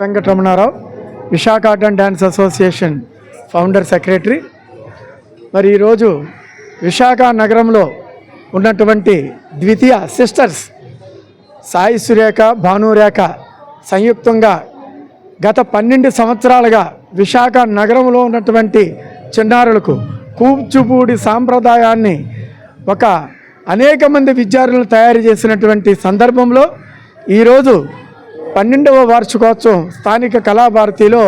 Venkataramanarao Visakha art and dance association founder secretary మరి ఈరోజు విశాఖ నగరంలో ఉన్నటువంటి ద్వితీయ సిస్టర్స్ సాయి సురేఖ భానురేఖ సంయుక్తంగా గత పన్నెండు సంవత్సరాలుగా విశాఖ నగరంలో ఉన్నటువంటి చిన్నారులకు కూచిపూడి సాంప్రదాయాన్ని ఒక అనేక మంది విద్యార్థులను తయారు చేసినటువంటి సందర్భంలో ఈరోజు పన్నెండవ వార్షికోత్సవం స్థానిక కళాభారతిలో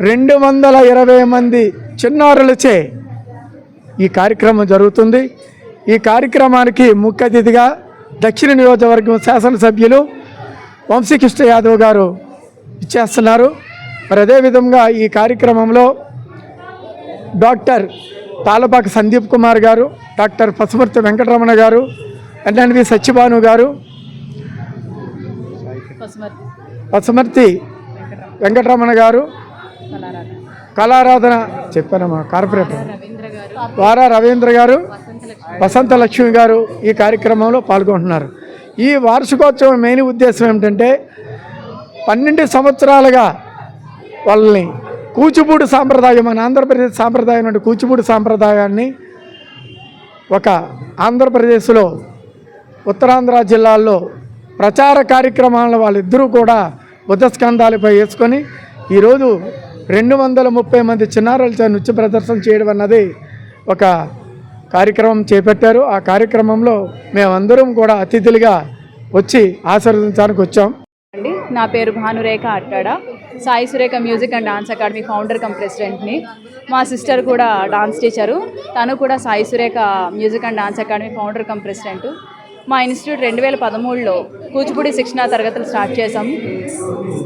రెండు వందల ఇరవై మంది చిన్నారులచే ఈ కార్యక్రమం జరుగుతుంది. ఈ కార్యక్రమానికి ముఖ్య అతిథిగా దక్షిణ నియోజకవర్గం శాసనసభ్యులు వంశీకృష్ణ యాదవ్ గారు ఇచ్చేస్తున్నారు మరి అదేవిధంగా ఈ కార్యక్రమంలో డాక్టర్ తాలపాక సందీప్ కుమార్ గారు డాక్టర్ పసుమర్తి వెంకటరమణ గారు ఎన్ఎన్వి సత్యభాను గారు పసుమర్తి. వెంకటరమణ గారు. కళారాధన. చెప్పానమ్మా కార్పొరేటర్. వారా రవీంద్ర గారు వసంత లక్ష్మి వసంత లక్ష్మి గారు ఈ కార్యక్రమంలో పాల్గొంటున్నారు. ఈ వార్షికోత్సవం మెయిన్ ఉద్దేశం ఏమిటంటే పన్నెండు సంవత్సరాలుగా వాళ్ళని కూచిపూడి సాంప్రదాయం మన ఆంధ్రప్రదేశ్ సాంప్రదాయం నుండి కూచిపూడి సాంప్రదాయాన్ని ఒక ఆంధ్రప్రదేశ్లో ఉత్తరాంధ్ర జిల్లాల్లో ప్రచార కార్యక్రమాలను వాళ్ళిద్దరూ కూడా బుద్ధస్కంధాలపై వేసుకొని ఈరోజు రెండు వందల ముప్పై మంది చిన్నారులతో నృత్య ప్రదర్శన చేయడం అన్నది ఒక కార్యక్రమం చేపట్టారు. ఆ కార్యక్రమంలో మేమందరం కూడా అతిథులుగా వచ్చి ఆశీర్వదించడానికి వచ్చాం. అండి నా పేరు Bhanurekha Attada. Sai Surekha music and dance academy founder cum ప్రెసిడెంట్ని. మా సిస్టర్ కూడా డాన్స్ టీచరు. తను కూడా Sai Surekha music and dance academy founder cum president. మా ఇన్స్టిట్యూట్ రెండు వేల పదమూడులో కూచిపూడి శిక్షణా తరగతులు స్టార్ట్ చేసాము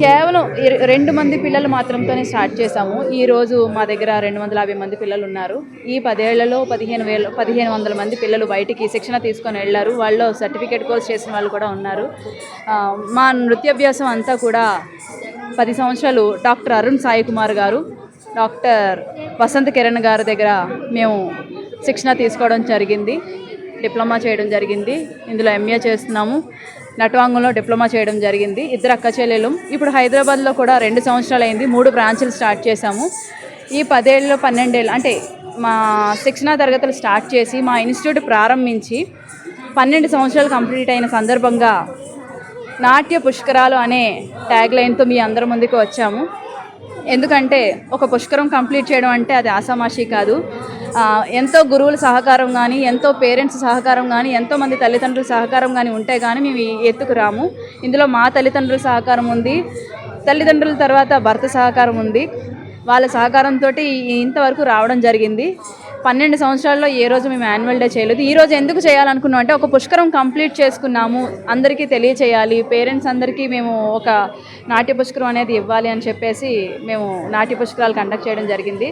కేవలం రెండు మంది పిల్లలు మాత్రంతోనే స్టార్ట్ చేసాము ఈరోజు మా దగ్గర రెండు వందల యాభై మంది పిల్లలు ఉన్నారు ఈ పదేళ్ళలో పదిహేను వేల పదిహేను వందల మంది పిల్లలు బయటికి శిక్షణ తీసుకొని వెళ్ళారు. వాళ్ళు సర్టిఫికేట్ కోర్స్ చేసిన వాళ్ళు కూడా ఉన్నారు. మా నృత్యాభ్యాసం అంతా కూడా పది సంవత్సరాలు డాక్టర్ అరుణ్ సాయి కుమార్ గారు డాక్టర్ వసంత్ కిరణ్ గారి దగ్గర మేము శిక్షణ తీసుకోవడం జరిగింది. డిప్లొమా చేయడం జరిగింది. ఇందులో ఎంఏ చేస్తున్నాము. నటవాంగంలో డిప్లొమా చేయడం జరిగింది. ఇద్దరు అక్క చెల్లెలు. ఇప్పుడు హైదరాబాద్లో కూడా రెండు సంవత్సరాలు అయింది. మూడు బ్రాంచ్లు స్టార్ట్ చేశాము. ఈ పదేళ్ళు పన్నెండేళ్ళు అంటే మా శిక్షణా తరగతులు స్టార్ట్ చేసి మా ఇన్స్టిట్యూట్ ప్రారంభించి పన్నెండు సంవత్సరాలు కంప్లీట్ అయిన సందర్భంగా నాట్య పుష్కరాలు అనే ట్యాగ్ లైన్తో మీ అందరి ముందుకు వచ్చాము. ఎందుకంటే ఒక పుష్కరం కంప్లీట్ చేయడం అంటే అది ఆసామాషి కాదు. ఎంతో గురువుల సహకారం కానీ ఎంతో పేరెంట్స్ సహకారం కానీ ఎంతో మంది తల్లిదండ్రుల సహకారం కానీ ఉంటే కానీ మేము ఎత్తుకు రాము. ఇందులో మా తల్లిదండ్రుల సహకారం ఉంది. తల్లిదండ్రుల తర్వాత భర్త సహకారం ఉంది. వాళ్ళ సహకారంతో ఇంతవరకు రావడం జరిగింది. పన్నెండు సంవత్సరాల్లో ఏ రోజు మేము యాన్యువల్ డే చేయలేదు. ఈ రోజు ఎందుకు చేయాలనుకున్నాం అంటే ఒక పుష్కరం కంప్లీట్ చేసుకున్నాము. అందరికీ తెలియచేయాలి. పేరెంట్స్ అందరికీ మేము ఒక నాట్య పుష్కరం అనేది ఇవ్వాలి అని చెప్పేసి మేము నాట్య పుష్కరాలు కండక్ట్ చేయడం జరిగింది.